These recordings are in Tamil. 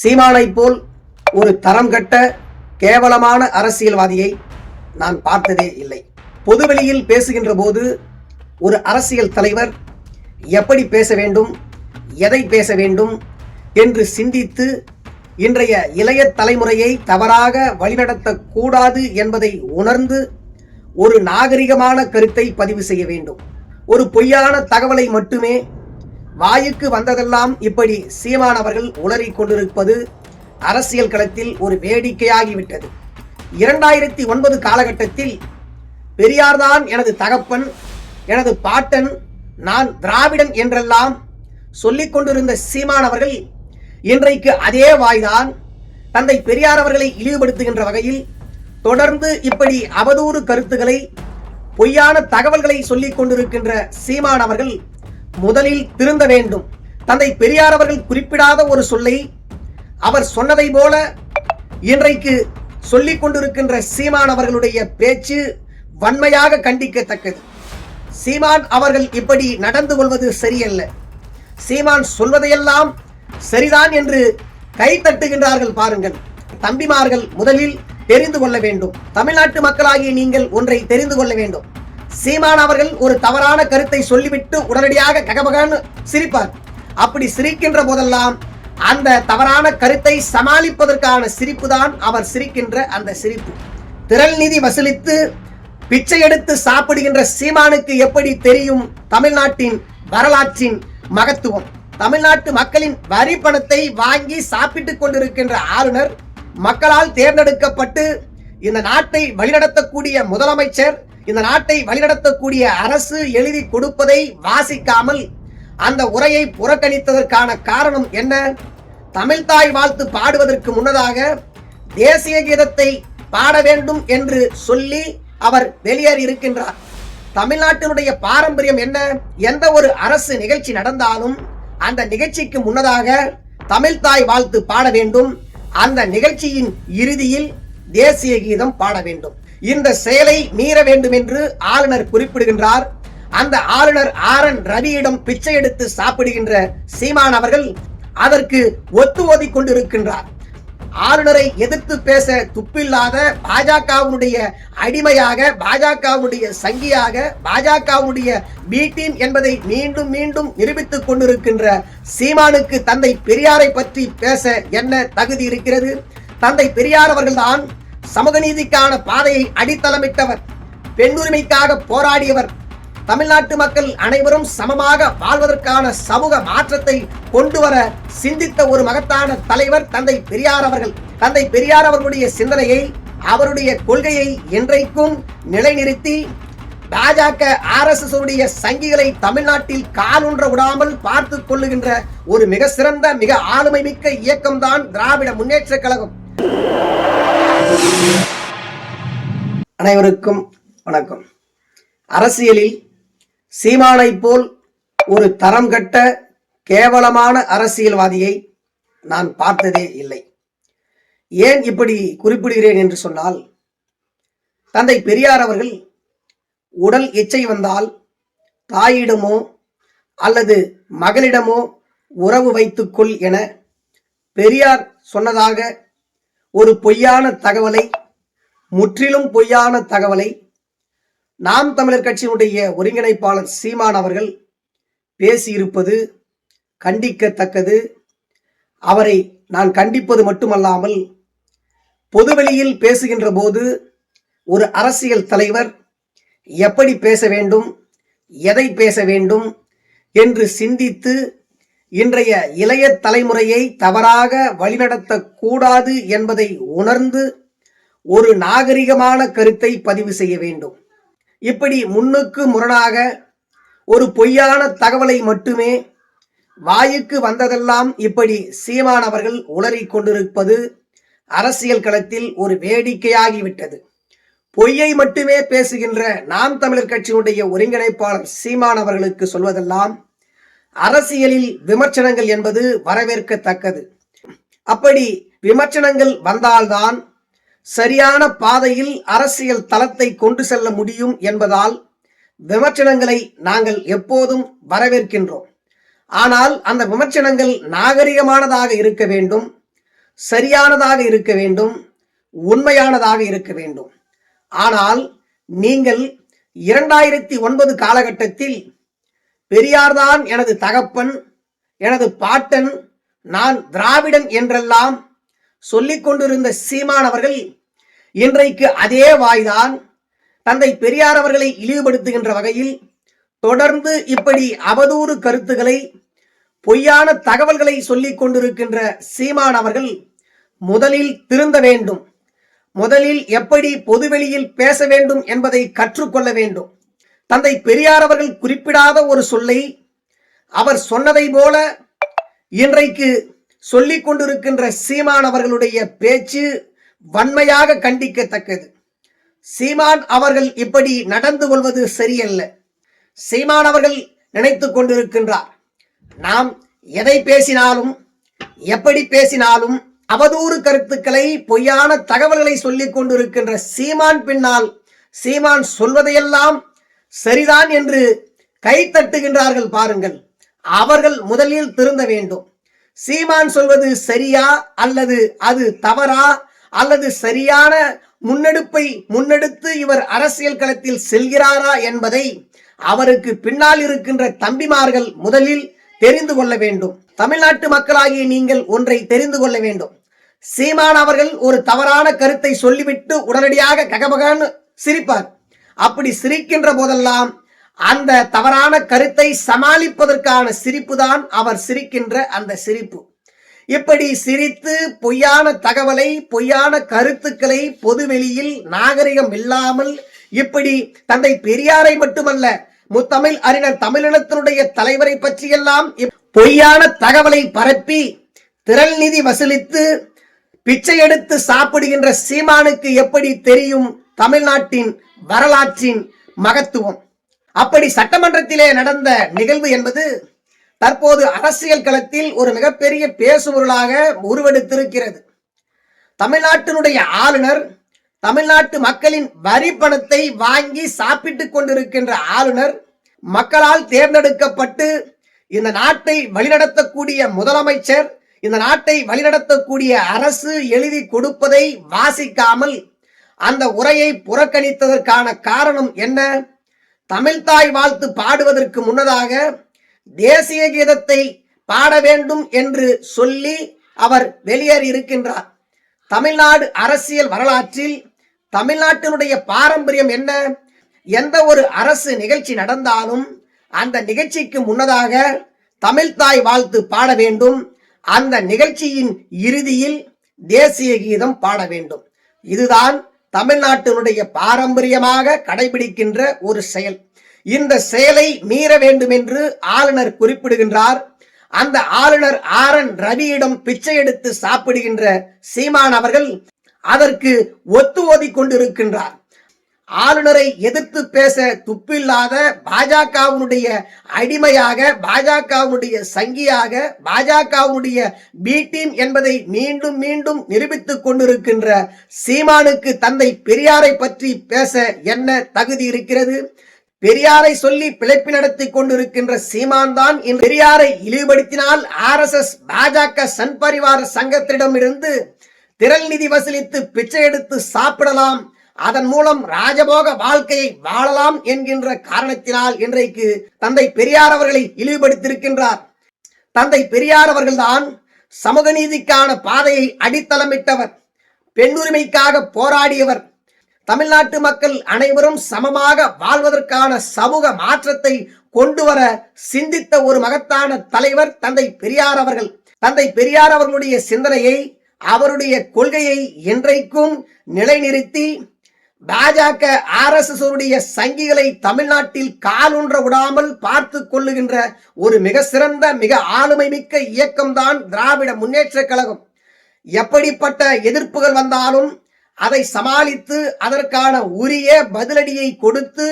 சீமானை போல் ஒரு தரம் கட்ட கேவலமான அரசியல்வாதியை நான் பார்த்ததே இல்லை. பொதுவெளியில் பேசுகின்ற போது ஒரு அரசியல் தலைவர் எப்படி பேச வேண்டும் எதை பேச வேண்டும் என்று சிந்தித்து இன்றைய இளைய தலைமுறையை தவறாக வழிநடத்தக்கூடாது என்பதை உணர்ந்து ஒரு நாகரிகமான கருத்தை பதிவு செய்ய வேண்டும். ஒரு பொய்யான தகவலை மட்டுமே வாயுக்கு வந்ததெல்லாம் இப்படி சீமான் அவர்கள் உளறிக் கொண்டிருப்பது அரசியல் களத்தில் ஒரு வேடிக்கையாகிவிட்டது. இரண்டாயிரத்தி ஒன்பது காலகட்டத்தில் பெரியார்தான் எனது தகப்பன் எனது பாட்டன் நான் திராவிடன் என்றெல்லாம் சொல்லிக் கொண்டிருந்த சீமான் அவர்கள் இன்றைக்கு அதே வாய்தான் தந்தை பெரியார் அவர்களை இழிவுபடுத்துகின்ற வகையில் தொடர்ந்து இப்படி அவதூறு கருத்துக்களை பொய்யான தகவல்களை சொல்லிக் கொண்டிருக்கின்ற சீமான் அவர்கள் முதலில் திருந்த வேண்டும். தந்தை பெரியார் அவர்கள் குறிப்பிடாத ஒரு சொல்லை அவர் சொன்னதை போல இன்றைக்கு சொல்லிக் கொண்டிருக்கின்ற சீமான் அவர்களுடைய பேச்சு வன்மையாக கண்டிக்கத்தக்கது. சீமான் அவர்கள் இப்படி நடந்து கொள்வது சரியல்ல. சீமான் சொல்வதையெல்லாம் சரிதான் என்று கை தட்டுகின்றார்கள் பாருங்கள். தம்பிமார்கள் முதலில் தெரிந்து கொள்ள வேண்டும். தமிழ்நாட்டு மக்களாகிய நீங்கள் ஒன்றை தெரிந்து கொள்ள வேண்டும். சீமான் அவர்கள் ஒரு தவறான கருத்தை சொல்லிவிட்டு உடனடியாக ககபகன்னு சிரிப்பார். அப்படி சிரிக்கின்ற போதெல்லாம் அந்த தவறான கருத்தை சமாளிப்பதற்கான சிரிப்பு தான் அவர் சிரிக்கின்ற அந்த சிரிப்பு. திரள் நிதி வசூலித்து பிச்சை எடுத்து சாப்பிடுகின்ற சீமானுக்கு எப்படி தெரியும் தமிழ்நாட்டின் வரலாற்றின் மகத்துவம்? தமிழ்நாட்டு மக்களின் வரி பணத்தை வாங்கி சாப்பிட்டுக் கொண்டிருக்கின்ற ஆளுநர் மக்களால் தேர்ந்தெடுக்கப்பட்டு இந்த நாட்டை வழிநடத்தக்கூடிய முதலமைச்சர் இந்த நாட்டை வழிநடத்தக்கூடிய அரசு எழுதி கொடுப்பதை வாசிக்காமல் அந்த உரையை புறக்கணித்ததற்கான காரணம் என்ன? தமிழ்தாய் வாழ்த்து பாடுவதற்கு முன்னதாக தேசிய கீதத்தை பாட வேண்டும் என்று சொல்லி அவர் வெளியேறி இருக்கின்றார். தமிழ்நாட்டினுடைய பாரம்பரியம் என்ன? எந்த ஒரு அரசு நிகழ்ச்சி நடந்தாலும் அந்த நிகழ்ச்சிக்கு முன்னதாக தமிழ்தாய் வாழ்த்து பாட வேண்டும். அந்த நிகழ்ச்சியின் இறுதியில் தேசிய கீதம் பாட வேண்டும். இந்த செயலை மீற வேண்டும் என்று ஆளுநர் குறிப்பிடுகின்றார். அந்த ஆளுநர் ஆர் என் ரவியிடம் பிச்சை எடுத்து சாப்பிடுகின்ற சீமான் அவர்கள் அதற்கு ஒத்து ஓதி கொண்டிருக்கின்றார். ஆளுநரை எதிர்த்து பேச துப்பில்லாத பாஜகவினுடைய அடிமையாக பாஜகவுடைய சங்கியாக பாஜகவுடைய பி டீம் என்பதை மீண்டும் மீண்டும் நிரூபித்துக் கொண்டிருக்கின்ற சீமானுக்கு தந்தை பெரியாரை பற்றி பேச என்ன தகுதி இருக்கிறது? தந்தை பெரியார் அவர்கள்தான் சமூக நீதிக்கான பாதையை அடித்தளமிட்டவர் பெண்ணுரிமைக்காக போராடியவர் தமிழ்நாட்டு மக்கள் அனைவரும் சமமாக வாழ்வதற்கான சமூக மாற்றத்தை கொண்டு வர சிந்தித்த ஒரு மகத்தான தலைவர் தந்தை பெரியார் அவர்கள். தந்தை பெரியார் அவர்களுடைய சிந்தனையை அவருடைய கொள்கையை என்றைக்கும் நிலைநிறுத்தி பாஜக ஆர்எஸ்எஸ் உடைய சங்கிகளை தமிழ்நாட்டில் காலூன்ற விடாமல் பார்த்து கொள்ளுகின்ற ஒரு மிக சிறந்த மிக ஆளுமை மிக்க இயக்கம்தான் திராவிட முன்னேற்ற கழகம். அனைவருக்கும் வணக்கம். அரசியலில் சீமானை போல் ஒரு தரம் கட்ட கேவலமான அரசியல்வாதியை நான் பார்த்ததே இல்லை. ஏன் இப்படி குறிப்பிடுகிறேன் என்று சொன்னால் தந்தை பெரியார் அவர்கள் உடல் இச்சை வந்தால் தாயிடமோ அல்லது மகளிடமோ உறவு வைத்துக்கொள் என பெரியார் சொன்னதாக ஒரு பொய்யான தகவலை முற்றிலும் பொய்யான தகவலை நாம் தமிழர் கட்சியினுடைய ஒருங்கிணைப்பாளர் சீமான் அவர்கள் பேசியிருப்பது கண்டிக்கத்தக்கது. அவரை நான் கண்டிப்பது மட்டுமல்லாமல் பொதுவெளியில் பேசுகின்ற போது ஒரு அரசியல் தலைவர் எப்படி பேச வேண்டும் எதை பேச வேண்டும் என்று சிந்தித்து இன்றைய இளைய தலைமுறையை தவறாக வழிநடத்தக்கூடாது என்பதை உணர்ந்து ஒரு நாகரிகமான கருத்தை பதிவு செய்ய வேண்டும். இப்படி முன்னுக்கு முரணாக ஒரு பொய்யான தகவலை மட்டுமே வாயுக்கு வந்ததெல்லாம் இப்படி சீமான் அவர்கள் உளறிக் கொண்டிருப்பது அரசியல் களத்தில் ஒரு வேடிக்கையாகிவிட்டது. பொய்யை மட்டுமே பேசுகின்ற நாம் தமிழர் கட்சியினுடைய ஒருங்கிணைப்பாளர் சீமான் அவர்களுக்கு சொல்வதெல்லாம் அரசியலில் விமர்சனங்கள் என்பது வரவேற்கத்தக்கது. அப்படி விமர்சனங்கள் வந்தால்தான் சரியான பாதையில் அரசியல் தளத்தை கொண்டு செல்ல முடியும் என்பதால் விமர்சனங்களை நாங்கள் எப்போதும் வரவேற்கின்றோம். ஆனால் அந்த விமர்சனங்கள் நாகரிகமானதாக இருக்க வேண்டும் சரியானதாக இருக்க வேண்டும் உண்மையானதாக இருக்க வேண்டும். ஆனால் நீங்கள் இரண்டாயிரத்தி ஒன்பது காலகட்டத்தில் பெரியார்தான் எனது தகப்பன் எனது பாட்டன் நான் திராவிடன் என்றெல்லாம் சொல்லிக் கொண்டிருந்த சீமான் அவர்கள் இன்றைக்கு அதே வாய்தான் தந்தை பெரியார் அவர்களை இழிவுபடுத்துகின்ற வகையில் தொடர்ந்து இப்படி அவதூறு கருத்துக்களை பொய்யான தகவல்களை சொல்லிக் கொண்டிருக்கின்ற சீமான் அவர்கள் முதலில் திருந்த வேண்டும். முதலில் எப்படி பொதுவெளியில் பேச வேண்டும் என்பதை கற்றுக்கொள்ள வேண்டும். தந்தை பெரியார் அவர்கள் குறிப்பிடாத ஒரு சொல்லை அவர் சொன்னதை போல இன்றைக்கு சொல்லிக் கொண்டிருக்கின்ற சீமான் அவர்களுடைய பேச்சு வன்மையாக கண்டிக்கத்தக்கது. சீமான் அவர்கள் இப்படி நடந்து கொள்வது சரியல்ல. சீமான் அவர்கள் நினைத்து கொண்டிருக்கின்றார் நாம் எதை பேசினாலும் எப்படி பேசினாலும் அவதூறு கருத்துக்களை பொய்யான தகவல்களை சொல்லிக் கொண்டிருக்கின்ற சீமான் பின்னால் சீமான் சொல்வதையெல்லாம் சரிதான் என்று கை தட்டுகின்றார்கள் பாருங்கள். அவர்கள் முதலில் திருந்த வேண்டும். சீமான் சொல்வது சரியா அல்லது அது தவறா? அல்லது சரியான முன்னெடுப்பை முன்னெடுத்து இவர் அரசியல் களத்தில் செல்கிறாரா என்பதை அவருக்கு பின்னால் இருக்கின்ற தம்பிமார்கள் முதலில் தெரிந்து கொள்ள வேண்டும். தமிழ்நாட்டு மக்களாகிய நீங்கள் ஒன்றை தெரிந்து கொள்ள வேண்டும். சீமான் அவர்கள் ஒரு தவறான கருத்தை சொல்லிவிட்டு உடனடியாக ககபகன்னு சிரிப்பார். அப்படி சிரிக்கின்ற போதெல்லாம் அந்த தவறான கருத்தை சமாளிப்பதற்கான சிரிப்பு தான் அவர் சிரிக்கின்ற அந்த சிரிப்பு. இப்படி சிரித்து பொய்யான தகவலை பொய்யான கருத்துக்களை பொதுவெளியில் நாகரிகம் இல்லாமல் இப்படி தந்தை பெரியாரை மட்டுமல்ல முத்தமிழ் அறிஞர் தமிழினத்தினுடைய தலைவரை பற்றியெல்லாம் பொய்யான தகவலை பரப்பி திரள் நிதி வசூலித்து பிச்சை எடுத்து சாப்பிடுகின்ற சீமானுக்கு எப்படி தெரியும்? தமிழ்நாட்டின் வரலாற்றின் மகத்துவம். அப்படி சட்டமன்றத்திலே நடந்த நிகழ்வு என்பது தற்போது அரசியல் களத்தில் ஒரு மிகப்பெரிய பேசுபொருளாக உருவெடுத்திருக்கிறது. தமிழ்நாட்டினுடைய ஆளுநர் தமிழ்நாட்டு மக்களின் வரி பணத்தை வாங்கி சாப்பிட்டுக் கொண்டிருக்கின்ற ஆளுநர் மக்களால் தேர்ந்தெடுக்கப்பட்டு இந்த நாட்டை வழிநடத்தக்கூடிய முதலமைச்சர் இந்த நாட்டை வழிநடத்தக்கூடிய அரசு எழுதி கொடுப்பதை வாசிக்காமல் அந்த உரையை புறக்கணித்ததற்கான காரணம் என்ன? தமிழ்தாய் வாழ்த்து பாடுவதற்கு முன்னதாக தேசிய கீதத்தை பாட வேண்டும் என்று சொல்லி அவர் வெளியேறி இருக்கின்றார். தமிழ்நாடு அரசியல் வரலாற்றில் தமிழ்நாட்டினுடைய பாரம்பரியம் என்ன? எந்த ஒரு அரசு நிகழ்ச்சி நடந்தாலும் அந்த நிகழ்ச்சிக்கு முன்னதாக தமிழ்தாய் வாழ்த்து பாட வேண்டும். அந்த நிகழ்ச்சியின் இறுதியில் தேசிய கீதம் பாட வேண்டும். இதுதான் தமிழ்நாட்டினுடைய பாரம்பரியமாக கடைபிடிக்கின்ற ஒரு செயல். இந்த செயலை மீற வேண்டும் என்று ஆளுநர் குறிப்பிடுகின்றார். அந்த ஆளுநர் ஆர் என் ரவியிடம் பிச்சை எடுத்து சாப்பிடுகின்ற சீமான் அவர்கள் அதற்கு ஒத்து ஓதி கொண்டிருக்கின்றார். ஆளுநரை எதிர்த்து பேச துப்பில்லாத பாஜகவினுடைய அடிமையாக பாஜகவினுடைய சங்கியாக பாஜகவினுடைய பி டீம் என்பதை மீண்டும் மீண்டும் நிரூபித்துக் கொண்டிருக்கின்ற சீமானுக்கு தந்தை பெரியாரை பற்றி பேச என்ன தகுதி இருக்கிறது? பெரியாரை சொல்லி பிழைப்பு நடத்தி கொண்டிருக்கின்ற சீமான் தான் பெரியாரை இழிவுபடுத்தினால் R S S BJP Sangh Parivar சங்கத்திடமிருந்து திரள் நிதி வசூலித்து பிச்சை எடுத்து சாப்பிடலாம். அதன் மூலம் ராஜபோக வாழ்க்கையை வாழலாம் என்கின்ற காரணத்தினால் இன்றைக்கு தந்தை பெரியார் அவர்களை இழிவுபடுத்தியிருக்கின்றார். தந்தை பெரியார் அவர்கள்தான் சமூக நீதிக்கான பாதையை அடித்தளமிட்டவர் பெண்ணுரிமைக்காக போராடியவர். தமிழ்நாட்டு மக்கள் அனைவரும் சமமாக வாழ்வதற்கான சமூக மாற்றத்தை கொண்டு வர சிந்தித்த ஒரு மகத்தான தலைவர் தந்தை பெரியார் அவர்கள். தந்தை பெரியார் அவர்களுடைய சிந்தனையை அவருடைய கொள்கையை என்றைக்கும் நிலைநிறுத்தி பாஜக ஆர் எஸ் உடைய சங்கிகளை தமிழ்நாட்டில் காலூன்ற விடாமல் பார்த்து கொள்ளுகின்ற ஒரு மிக சிறந்த மிக ஆளுமை மிக்க இயக்கம்தான் திராவிட முன்னேற்ற கழகம். எப்படிப்பட்ட எதிர்ப்புகள் வந்தாலும் அதை சமாளித்து அதற்கான உரிய பதிலடியை கொடுத்து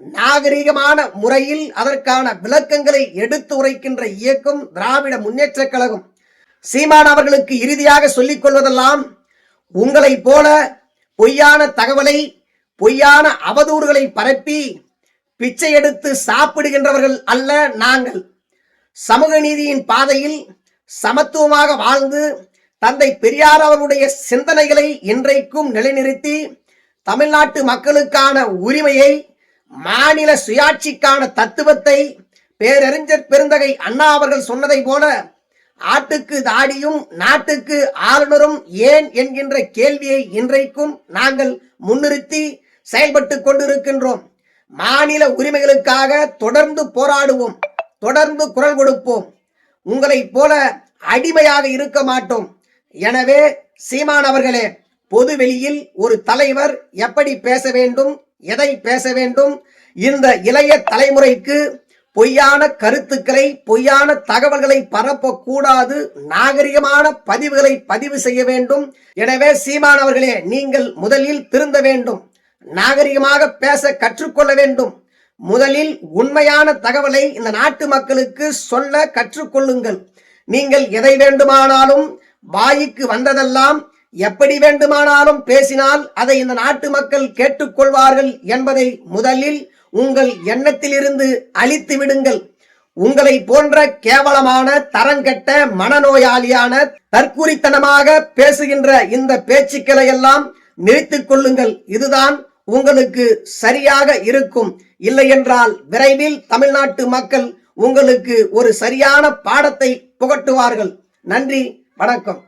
நாகரிகமான முறையில் அதற்கான விளக்கங்களை எடுத்து உரைக்கின்ற இயக்கம் திராவிட முன்னேற்ற கழகம். சீமான் அவர்களுக்கு இறுதியாக சொல்லிக் கொள்வதெல்லாம் உங்களைப் போல பொய்யான தகவலை பொய்யான அவதூறுகளை பரப்பி பிச்சை எடுத்து சாப்பிடுகின்றவர்கள் அல்ல நாங்கள். சமூக நீதியின் பாதையில் சமத்துவமாக வாழ்ந்து தந்தை பெரியார் அவர்களுடைய சிந்தனைகளை இன்றைக்கும் நிலைநிறுத்தி தமிழ்நாட்டு மக்களுக்கான உரிமையை மாநில சுயாட்சிக்கான தத்துவத்தை பேரறிஞர் பெருந்தகை அண்ணா அவர்கள் சொன்னதை போல ஆட்டுக்கு தாடியும் நாட்டுக்கு ஆளுநரும் ஏன் என்கின்ற கேள்வியை இன்றைக்கும் நாங்கள் முன்னிறுத்தி செயல்பட்டு கொண்டிருக்கின்றோம். மாநில உரிமைகளுக்காக தொடர்ந்து போராடுவோம். தொடர்ந்து குரல் கொடுப்போம். உங்களைப் போல அடிமையாக இருக்க மாட்டோம். எனவே சீமான் அவர்களே பொது வெளியில் ஒரு தலைவர் எப்படி பேச வேண்டும் எதை பேச வேண்டும் இந்த இளைய தலைமுறைக்கு பொய்யான கருத்துக்களை பொய்யான தகவல்களை பரப்பக்கூடாது நாகரிகமான பதிவுகளை பதிவு செய்ய வேண்டும். எனவே சீமானவர்களே நீங்கள் முதலில் திருந்த வேண்டும். நாகரிகமாக பேச கற்றுக்கொள்ள வேண்டும். முதலில் உண்மையான தகவலை இந்த நாட்டு மக்களுக்கு சொல்ல கற்றுக்கொள்ளுங்கள். நீங்கள் எதை வேண்டுமானாலும் வாய்க்கு வந்ததெல்லாம் எப்படி வேண்டுமானாலும் பேசினால் அதை இந்த நாட்டு மக்கள் கேட்டுக்கொள்வார்கள் என்பதை முதலில் உங்கள் எண்ணத்திலிருந்து அழித்து விடுங்கள். உங்களை போன்ற கேவலமான தரங்கெட்ட மனநோயாளியான தற்குறித்தனமாக பேசுகின்ற இந்த பேச்சுக்களை எல்லாம் நிறுத்திக் கொள்ளுங்கள். இதுதான் உங்களுக்கு சரியாக இருக்கும். இல்லை என்றால் விரைவில் தமிழ்நாட்டு மக்கள் உங்களுக்கு ஒரு சரியான பாடத்தை புகட்டுவார்கள். நன்றி வணக்கம்.